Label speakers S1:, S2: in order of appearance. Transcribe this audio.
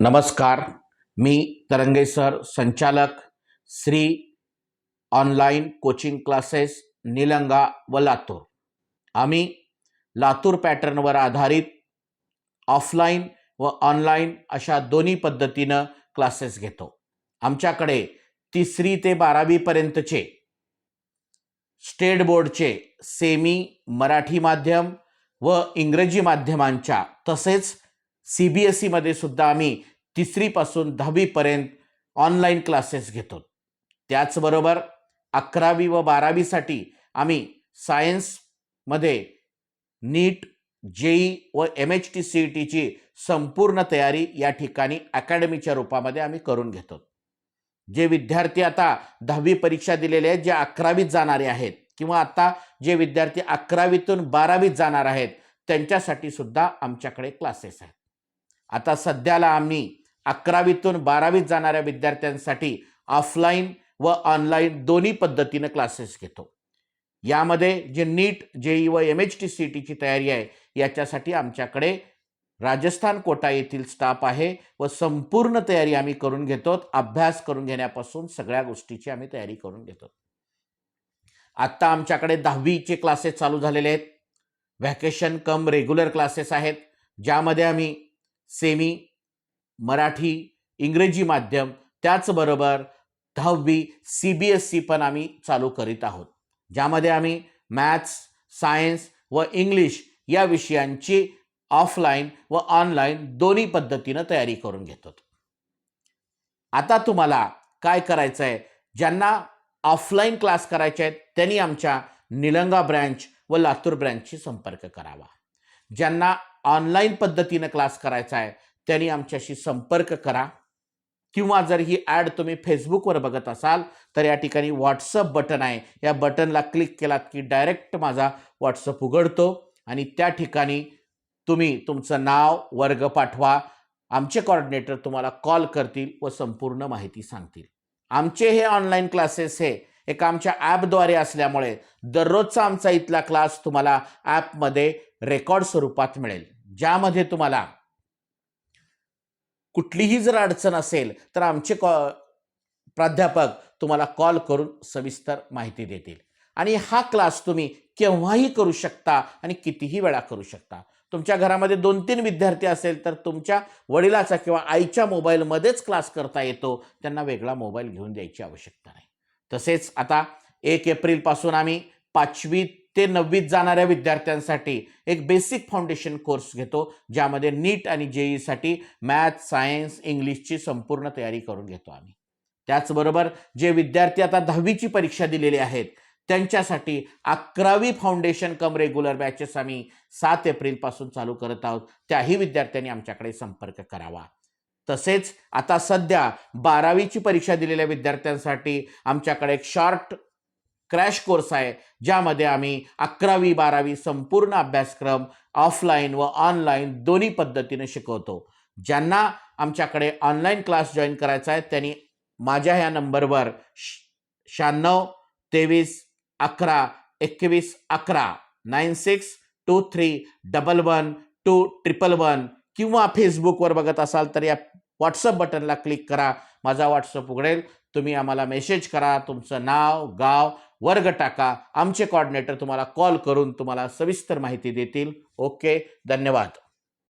S1: नमस्कार. मी तरंगे सर संचालक Shri online coaching classes Nilanga व लातूर. आम्ही लातूर पॅटर्नवर आधारित ऑफलाईन व ऑनलाईन अशा दोन्ही पद्धतीनं क्लासेस घेतो. आमच्याकडे तिसरी ते बारावीपर्यंतचे स्टेट बोर्डचे सेमी मराठी माध्यम व इंग्रजी माध्यमांच्या तसेच सी बी एस ईमध्ये सुद्धा आम्ही तिसरीपासून दहावीपर्यंत ऑनलाईन क्लासेस घेतो. त्याचबरोबर अकरावी व बारावीसाठी आम्ही सायन्समध्ये नीट जेई व M H T C E टीची संपूर्ण तयारी या ठिकाणी अकॅडमीच्या रूपामध्ये आम्ही करून घेतो. जे विद्यार्थी आता दहावी परीक्षा दिलेले आहेत जे अकरावीत जाणारे आहेत किंवा आता जे विद्यार्थी अकरावीतून बारावीत जाणार आहेत त्यांच्यासाठी सुद्धा आमच्याकडे क्लासेस आहेत. आता सध्याला आम्ही अकरावीतून बारावीत जाणाऱ्या विद्यार्थ्यांसाठी ऑफलाईन व ऑनलाईन दोन्ही पद्धतीनं क्लासेस घेतो. यामध्ये जे नीट जेई व एम एच टी सी टीची तयारी आहे याच्यासाठी आमच्याकडे राजस्थान कोटा येथील स्टाफ आहे व संपूर्ण तयारी आम्ही करून घेतो. अभ्यास करून घेण्यापासून सगळ्या गोष्टीची आम्ही तयारी करून घेतो. आत्ता आमच्याकडे दहावीचे क्लासेस चालू झालेले आहेत. व्हॅकेशन कम रेग्युलर क्लासेस आहेत ज्यामध्ये आम्ही सेमी मराठी इंग्रजी माध्यम त्याचबरोबर दहावी सी बी एस सी पण आम्ही चालू करीत आहोत ज्यामध्ये आम्ही मॅथ्स सायन्स व इंग्लिश या विषयांची ऑफलाईन व ऑनलाईन दोन्ही पद्धतीनं तयारी करून घेतो. आता तुम्हाला काय करायचं आहे ज्यांना ऑफलाईन क्लास करायचे आहेत त्यांनी आमच्या निलंगा ब्रँच व लातूर ब्रँचशी संपर्क करावा. ज्यांना ऑनलाईन पद्धतीनं क्लास करायचा आहे त्यांनी आमच्याशी संपर्क करा. किंवा जर ही ॲड तुम्ही फेसबुकवर बघत असाल तर या ठिकाणी व्हॉट्सअप बटन आहे. या बटनला क्लिक केलात की डायरेक्ट माझा व्हॉट्सअप उघडतो आणि त्या ठिकाणी तुम्ही तुमचं नाव वर्ग पाठवा. आमचे कॉर्डिनेटर तुम्हाला कॉल करतील व संपूर्ण माहिती सांगतील. आमचे हे ऑनलाईन क्लासेस हे एक आमच्या ॲपद्वारे असल्यामुळे दररोजचा आमचा इथला क्लास तुम्हाला ॲपमध्ये रेकॉर्ड स्वरूपात मिळेल. ज्यामध्ये तुम्हाला कुठलीही जर अडचण असेल तर आमचे कॉ प्राध्यापक तुम्हाला कॉल करून सविस्तर माहिती देतील. आणि हा क्लास तुम्ही केव्हाही करू शकता आणि कितीही वेळा करू शकता. तुमच्या घरामध्ये दोन तीन विद्यार्थी असेल तर तुमच्या वडिलाचा किंवा आईच्या मोबाईलमध्येच क्लास करता येतो. त्यांना वेगळा मोबाईल घेऊन द्यायची आवश्यकता नाही. तसेच आता एक एप्रिलपासून आम्ही पाचवी ते नववीत जाणाऱ्या विद्यार्थ्यांसाठी एक बेसिक फाउंडेशन कोर्स घेतो ज्यामध्ये नीट आणि जेईसाठी मॅथ सायन्स इंग्लिशची संपूर्ण तयारी करून घेतो आम्ही. त्याचबरोबर जे विद्यार्थी आता दहावीची परीक्षा दिलेली आहेत त्यांच्यासाठी अकरावी फाउंडेशन कम रेग्युलर बॅचेस आम्ही सात एप्रिलपासून चालू करत आहोत. त्याही विद्यार्थ्यांनी आमच्याकडे संपर्क करावा. तसेच आता सध्या बारावीची परीक्षा दिलेल्या विद्यार्थ्यांसाठी आमच्याकडे एक शॉर्ट क्रॅश कोर्स आहे ज्यामध्ये आम्ही अकरावी बारावी संपूर्ण अभ्यासक्रम ऑफलाईन व ऑनलाईन दोन्ही पद्धतीने शिकवतो. ज्यांना आमच्याकडे ऑनलाईन क्लास जॉईन करायचा आहे त्यांनी माझ्या ह्या नंबरवर शहाण्णव तेवीस अकरा एकवीस अकरा nine six two three double one two triple one किंवा फेसबुकवर बघत असाल तर या व्हॉट्सअप बटनला क्लिक करा. माझा व्हॉट्सअप उघडेल. तुम्ही आम्हाला मेसेज करा. तुमचं नाव गाव वर्ग टाका. आमचे कॉर्डिनेटर तुम्हाला कॉल करून तुम्हाला सविस्तर माहिती देतील. ओके धन्यवाद.